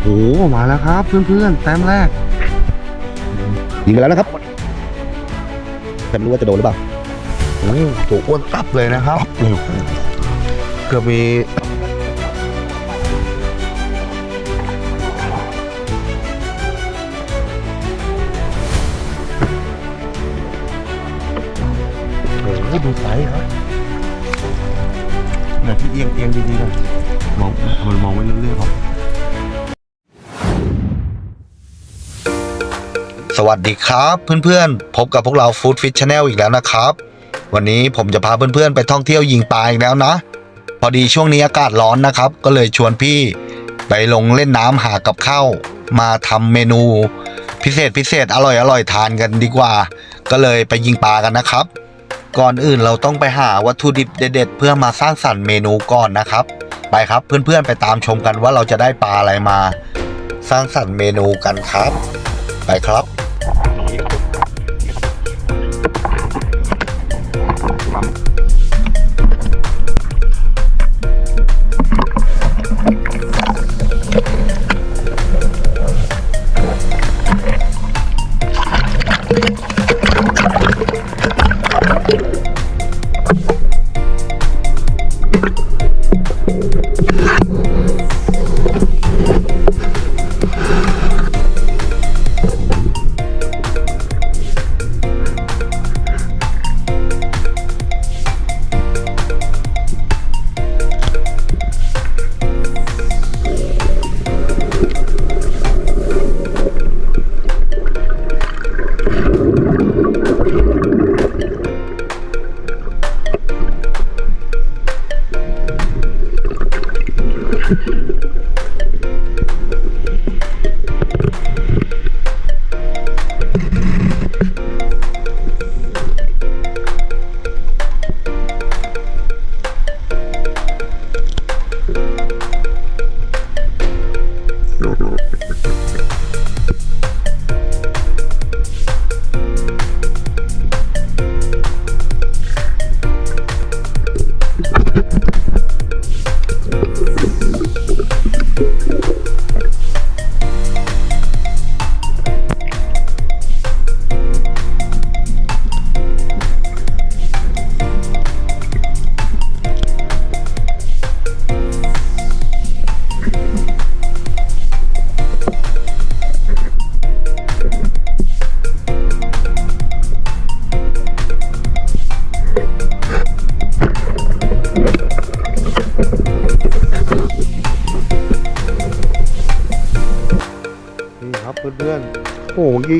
โอ้โหมาแล้วครับเพื่อนๆแต้มแรกยิงไปแล้วนะครับแต่ไม่รู้ว่าจะโดนหรือเปล่าโอ้โหตัวอ้วนตับเลยนะครับเกือบมีโอ้โหดูไซส์ครับ เดี๋ยวพี่เอียงเอียงดีๆนะมองมันมองไม่รู้เรื่องครับ สวัสดีครับเพื่อนๆ พบกับพวกเราฟู้ดฟิชช n แนลอีกแล้วนะครับ วันนี้ผมจะพาเพื่อนๆ ไปท่องเที่ยวยิงปลาอีกแล้วนะ พอดีช่วงนี้อากาศร้อนนะครับ ก็เลยชวนพี่ไปลงเล่นน้ำหากับข้าวมาทำเมนูพิเศษพิเศษอร่อยอร่อยทานกันดีกว่า ก็เลยไปยิงปลากันนะครับ ก่อนอื่นเราต้องไปหาวัตถุดิบเด็ดๆ เพื่อมาสร้างสรรค์เมนูก่อนนะครับ ไปครับเพื่อนๆไปตามชมกันว่าเราจะได้ปลาอะไรมา สร้างสรรค์เมนูกันครับ ไปครับ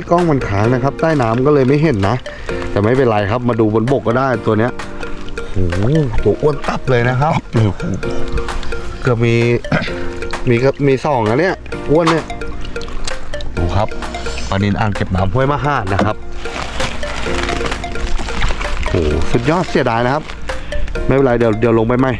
กี้กล้องมันค้างนะครับ ใต้น้ำก็เลยไม่เห็นนะ แต่ไม่เป็นไรครับมาดูบนบกก็ได้ตัวเนี้ยโอ้โหตัวอ้วนตับเลยนะครับเกือบมีมีก็มีสองนะเนี่ยอ้วนเนี่ยดูครับปลานินอ่างเก็บน้ำห้วยมะห่านนะครับโอ้โหสุดยอดเสียดายนะครับ ไม่เป็นไรเดี๋ยวเดี๋ยวลงไปใหม่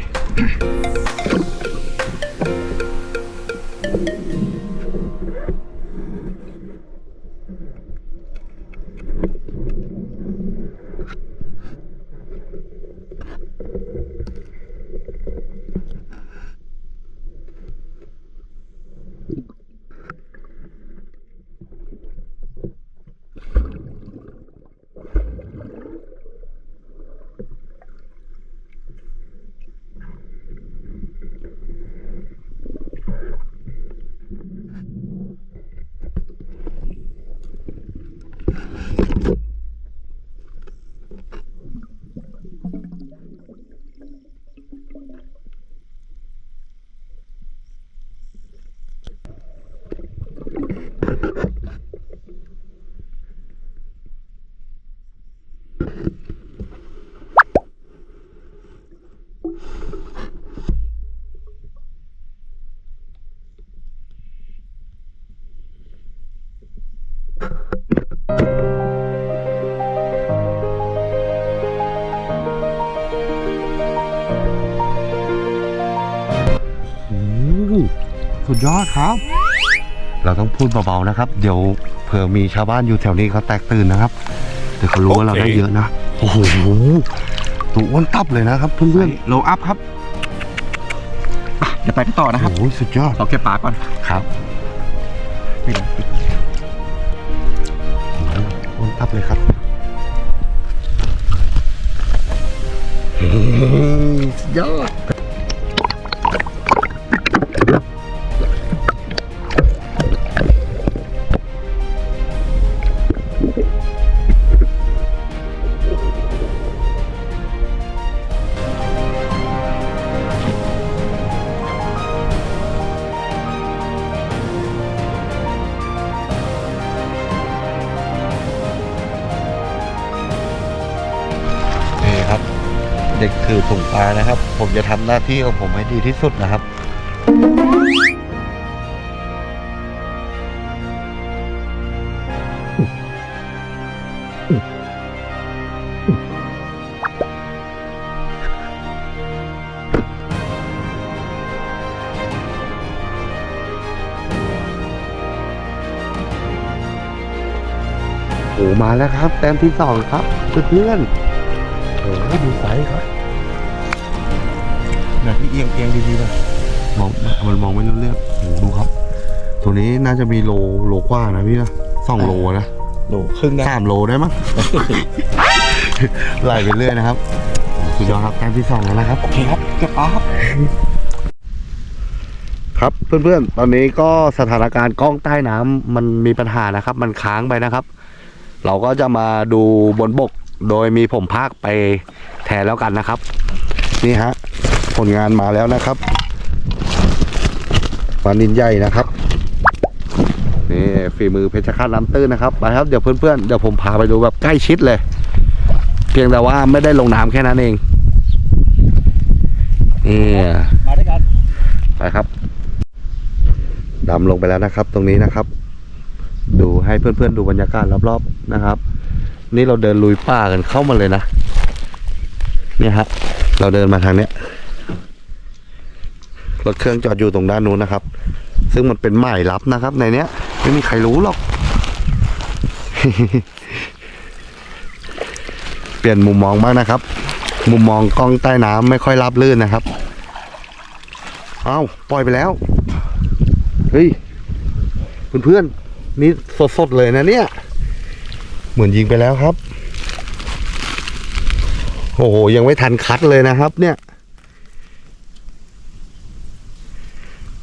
สุดยอดครับ เราต้องพูดเบาๆนะครับ เดี๋ยวเผื่อมีชาวบ้านอยู่แถวนี้เขาแตกตื่นนะครับเดี๋ยวเขารู้ว่าเราได้เยอะนะโอ้โหตัวอ้วนตับเลยนะครับเพื่อนๆโลอัพครับเดี๋ยวไปกันต่อนะครับ โอ้ยสุดยอดเราเก็บปลาก่อน ครับโอ้วนตับเลยครับเฮ้ยสุดยอด ด็กถือถุงปลานะครับ ผมจะทำหน้าที่ของผมให้ดีที่สุดนะครับโอ้มาแล้วครับ แต้มที่สองครับเพื่อนๆโอ้ดูไซส์ครับ เดี๋ยวพี่เอียงเอียงดีๆเลยมองมันมองไม่รู้เรื่องโอ้ดูครับ ตัวนี้น่าจะมีโลโลกว่านะพี่นะสองโลนะโหลครึ่งนะสามโลได้มั้งไล่ไปเรื่อยนะครับสุดยอดครับแต้มที่สองแล้วนะครับโอเคครับเก็บปลาครับครับเพื่อนๆ ตอนนี้ก็สถานการณ์กล้องใต้น้ำมันมีปัญหานะครับ มันค้างไปนะครับ เราก็จะมาดูบนบกโดยมีผมภาคไปแทนแล้วกันนะครับ นี่ฮะ ผลงานมาแล้วนะครับปลานินใหญ่นะครับนี่ฝีมือเพชรฆาตน้ำตื้นนะครับไปครับเดี๋ยวเพื่อนๆเดี๋ยวผมพาไปดูแบบใกล้ชิดเลย เพียงแต่ว่าไม่ได้ลงน้ำแค่นั้นเองนี่มาด้วยกันไปครับดำลงไปแล้วนะครับ ตรงนี้นะครับ ดูให้เพื่อนๆดูบรรยากาศรอบๆนะครับ นี่เราเดินลุยป่ากันเข้ามาเลยนะเนี่ยฮะเราเดินมาทางเนี้ย รถเครื่องจอดอยู่ตรงด้านนู้นนะครับ ซึ่งมันเป็นหมายลับนะครับ ในเนี้ย ไม่มีใครรู้หรอก เปลี่ยนมุมมองบ้างนะครับ มุมมองกล้องใต้น้ำไม่ค่อยรับลื่นนะครับ เอาปล่อยไปแล้ว เฮ้ยเพื่อนๆนี่สดๆเลยนะเนี่ย เหมือนยิงไปแล้วครับ โอ้โหยังไม่ทันคัดเลยนะครับ เนี่ย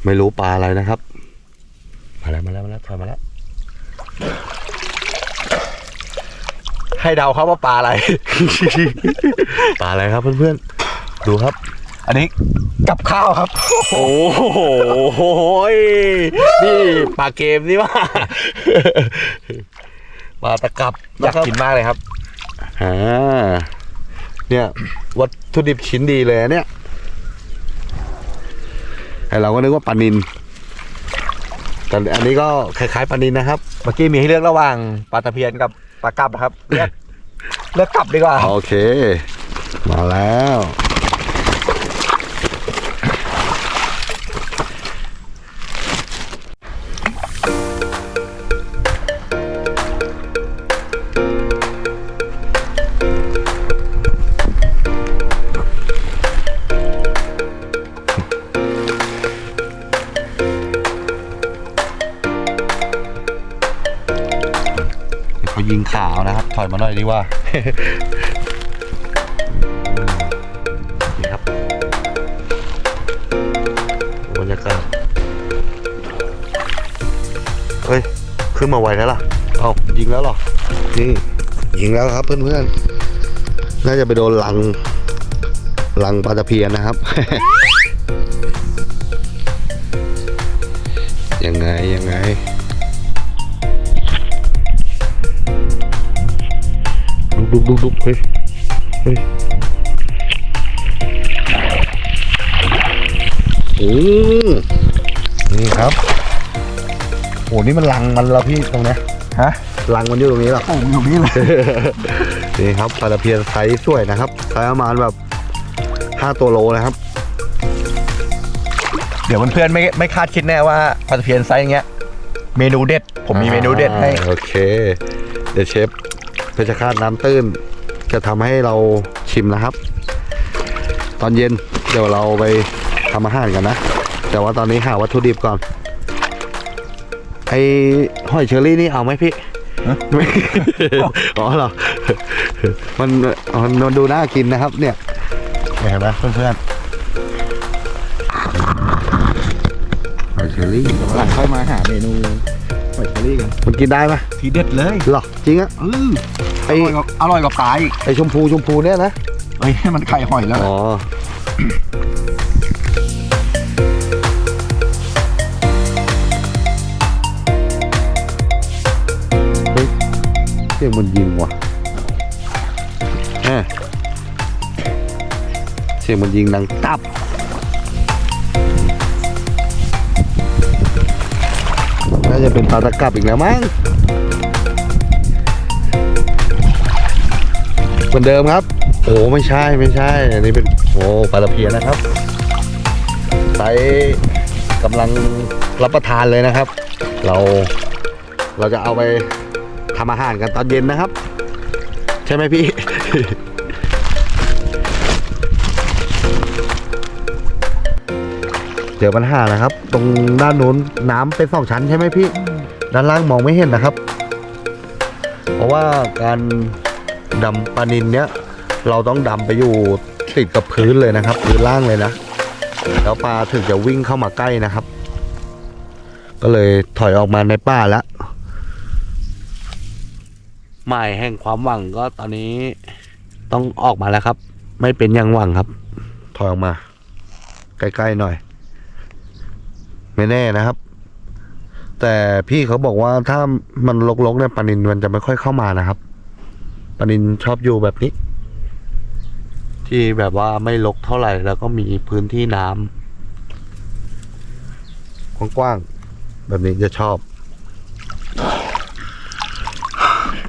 ไม่รู้ปลาอะไรนะครับ มาแล้วมาแล้วมาแล้วถอยมาแล้ว ให้เดาครับว่าปลาอะไร ปลาอะไรครับเพื่อนๆ ดูครับ อันนี้กับข้าวครับ โอ้โหนี่ปลาเกมนี่ว่าปลาตะกับอยากกินมากเลยครับอ่าเนี่ยวัตถุดิบชิ้นดีเลยอะเนี่ย ไอเราก็นึกว่าปลานินแต่อันนี้ก็คล้ายๆปลานินนะครับ เมื่อกี้มีให้เลือกระหว่างปลาตะเพียนกับปลากลับนะครับ เลือกเลือกกลับดีกว่า โอเค มาแล้วเขายิงขาวนะครับ ถอยมาหน่อยดีกว่า นี่ครับบรรยากาศเฮ้ย ขึ้นมาไวแล้วล่ะ เอายิงแล้วเหรอ นี่ ยิงแล้วครับเพื่อนๆ น่าจะไปโดนลัง ลังปลาตะเพียนนะครับ ยังไง ยังไง ดุกดุกดุกเฮ้ยเฮ้ยโอ้นี่ครับโอ้นี่มันลังมันแล้วพี่ตรงเนี้ยฮะลังมันอยู่ตรงนี้หรอ โอ้ยอยู่นี่เลย นี่ครับปลาตะเพียนไซส์สวยนะครับไซส์ประมาณแบบห้าตัวโลนะครับ เดี๋ยวเพื่อนๆไม่ไม่คาดคิดแน่ว่าปลาตะเพียนไซส์อย่างเงี้ย เมนูเด็ด ผมมีเมนูเด็ดให้ อ่าโอเค เดี๋ยวเชฟ เพชรคาตน้ำตื้น จะทำให้เราชิมนะครับ ตอนเย็นเดี๋ยวเราไปทำอาหารกันนะ แต่ว่าตอนนี้หาวัตถุดิบก่อน ไอหอยเชอรี่นี่เอาไหมพี่ไม่อ๋อเหรอมันมันมันดูน่ากินนะครับ เนี่ยเห็นไหมเพื่อนๆหอยเชอรี่หลังค่อยมาหาเมนูหอยเชอรี่กัน มันกินได้ไหมทีเด็ดเลยหรอจริงอะเออ ไออร่อยกว่าอร่อยกว่าปลาอีกไอชมพูชมพูเนี่ยนะเฮ้ยมันไข่หอยแล้ว อ๋อ เฮ้ยเสียงมันยิงว่ะแหมเสียงมันยิงดังตับ น่าจะเป็นปลาตะกรับอีกแล้วมั้ง เหมือนเดิมครับ โอ้ไม่ใช่ไม่ใช่ อันนี้เป็นโอ้ปลาตะเพียนนะครับไซส์กำลังรับประทานเลยนะครับ เราเราจะเอาไปทำอาหารกันตอนเย็นนะครับ ใช่ไหมพี่ เจอปัญหานะครับ ตรงด้านนู้นน้ำเป็นสองชั้นใช่ไหมพี่ ด้านล่างมองไม่เห็นนะครับ เพราะว่าการ ดำปลานินเนี้ยเราต้องดำไปอยู่ติดกับพื้นเลยนะครับ พื้นล่างเลยนะแล้วปลาถึงจะวิ่งเข้ามาใกล้นะครับ ก็เลยถอยออกมาในป่าแล้วหมายแห่งความหวังก็ตอนนี้ต้องออกมาแล้วครับ ไม่เป็นอย่างหวังครับ ถอยออกมา ใกล้ๆหน่อย ไม่แน่นะครับ แต่พี่เขาบอกว่าถ้ามันลกๆเนี่ยปลานินมันจะไม่ค่อยเข้ามานะครับ ปลานินชอบอยู่แบบนี้ ที่แบบว่าไม่ลกเท่าไหร่แล้วก็มีพื้นที่น้ำกว้างๆแบบนี้จะชอบ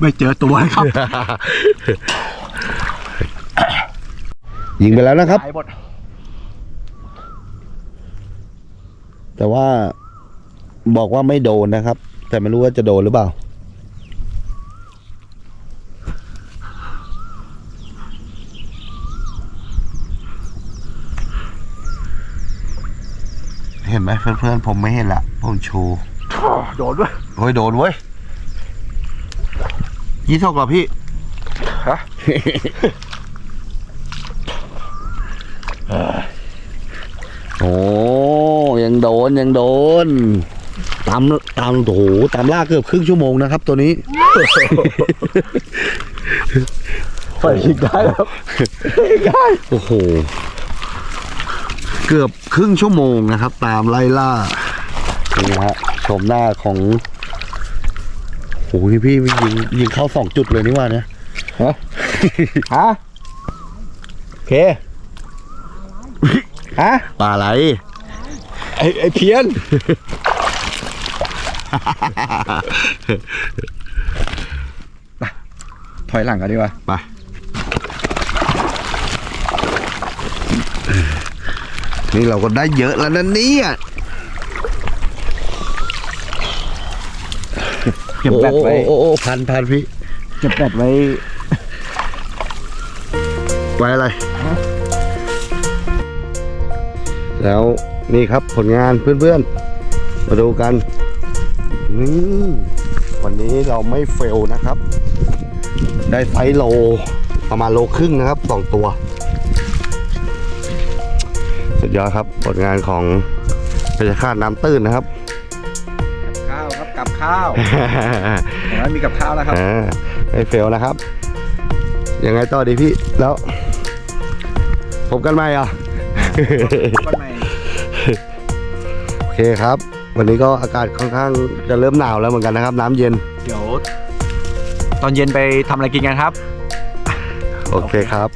ไม่เจอตัวเลยครับ ยิงไปแล้วนะครับหายหมดแต่ว่าบอกว่าไม่โดนนะครับ แต่ไม่รู้ว่าจะโดนหรือเปล่า ห็นไหมเพื่อนๆผมไม่เห็นละผมชูโดนด้วยเฮ้ยโดนเว้ยยี่สกเหรอพี่ ฮะ โอ้ยังโดนยังโดน ตามตามโอ้โหตามล่าเกือบครึ่งชั่วโมงนะครับ ตัวนี้ไฟยิงได้ครับยิงได้โอ้โห เกือบครึ่งชั่วโมงนะครับ ตามไล่ล่านี่ฮะชมหน้าของโอ้โหนี่พี่ยิงยิงเข้าสองจุดเลยนี่ว่าเนี่ยฮะฮะโอเคฮะปลาไหลไอไอเพี้ยนถอยหลังกันดีกว่าไป นี่เราก็ได้เยอะแล้วนะเนี่ยเก็บแบตไว้โอ้โอ้โอ้พันพันพี่เก็บแบตไว้ไว้อะไร แล้วนี่ครับผลงานเพื่อนๆ มาดูกันนี่วันนี้เราไม่เฟลนะครับ ได้ไซส์โลประมาณโลครึ่งนะครับสองตัว สุดยอดครับผลงานของพยาคาตน้ำตื้นนะครับ ข้าวครับกับข้าวอย่างนั้นมีกับข้าวแล้วครับอ่าไม่เฟลนะครับ ยังไงต่อดีพี่แล้ว พบกันไหมอะวันใหม่โอเคครับ วันนี้ก็อากาศค่อนข้างจะเริ่มหนาวแล้วเหมือนกันนะครับ น้ำเย็น เดี๋ยว ตอนเย็นไปทำอะไรกินกันครับ โอเคครับ